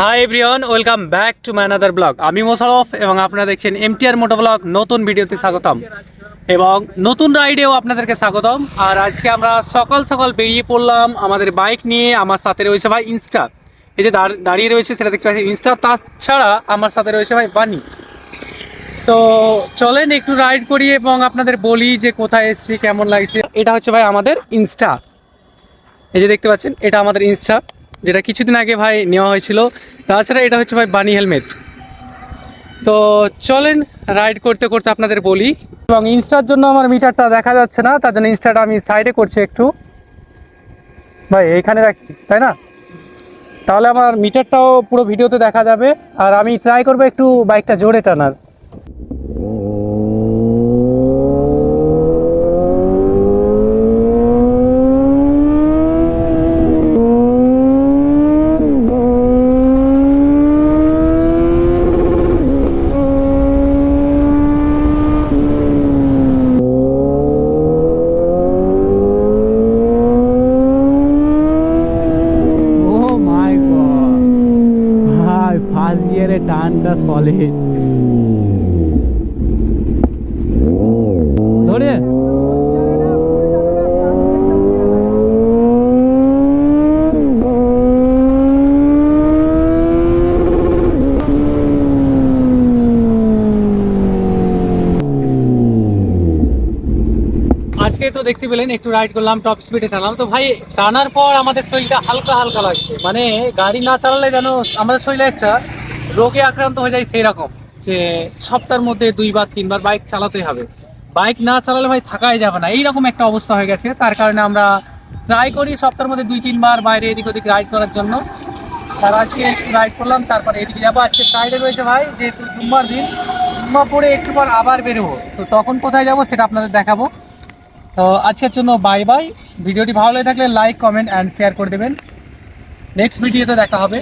Hi everyone welcome back to my another blog আমি মোশারফ এবং আপনারা দেখছেন এমটিআর মোটো ব্লগ নতুন ভিডিওতে স্বাগতম। এবং নতুন রাইডেও আপনাদেরকে স্বাগতম। আর আজকে আমরা সকাল সকাল বেরিয়ে পড়লাম আমাদের বাইক নিয়ে, আমার সাথে রয়েছে ভাই ইনস্টা এই যে দাঁড়িয়ে রয়েছে সেটা দেখতে পাচ্ছি ইনস্টা তাছাড়া আমার সাথে রয়েছে ভাই বানি তো চলেন একটু রাইড করি এবং আপনাদের বলি যে কোথায় এসেছি, কেমন লাগছে। এটা হচ্ছে ভাই আমাদের ইনস্টা এই যে দেখতে পাচ্ছেন, এটা আমাদের ইনস্টা যেটা কিছুদিন আগে ভাই নেওয়া হয়েছিল। তাছাড়া এটা হচ্ছে ভাই বানি হেলমেট। তো চলেন রাইড করতে করতে আপনাদের বলি। এবং ইনস্টার জন্য আমার মিটারটা দেখা যাচ্ছে না, তার জন্য ইনস্টাটা আমি সাইডে করছি একটু। ভাই, এইখানে রাখি, তাই না? তাহলে আমার মিটারটাও পুরো ভিডিওতে দেখা যাবে। আর আমি ট্রাই করব একটু বাইকটা জোরে টানার ও মাই গড ভাই গিয়ারে টানটা সলিড ধরে। আজকে তো দেখতে পেলেন, একটু রাইড করলাম টপ স্পিডে টানলাম তো ভাই, টানার পর আমাদের শরীরটা হালকা হালকা লাগছে। মানে গাড়ি না চালালে যেন আমাদের শরীরে একটা রোগে আক্রান্ত হয়ে যায় সেই রকম যে সপ্তাহের মধ্যে দুইবার, তিনবার বাইক চালাতে হবে। বাইক না চালালে ভাই থাকাই যাবে না। এইরকম একটা অবস্থা হয়ে গেছে। তার কারণে আমরা ট্রাই করি সপ্তাহের মধ্যে দুই, তিনবার বাইরে এদিক ওদিক রাইড করার জন্য। আর আজকে একটু রাইড করলাম, তারপরে এদিকে যাব। আজকে ফ্রাইডে রয়েছে ভাই, যেহেতু জুম্মার দিন, জুম্মা পরে একটু পর আবার বেরোবো। তো তখন কোথায় যাব সেটা আপনাদের দেখাবো। তো আজকের জন্য বাই বাই ভিডিওটি ভালো লেগে থাকলে লাইক কমেন্ট অ্যান্ড শেয়ার করে দেবেন। নেক্সট ভিডিওতে দেখা হবে।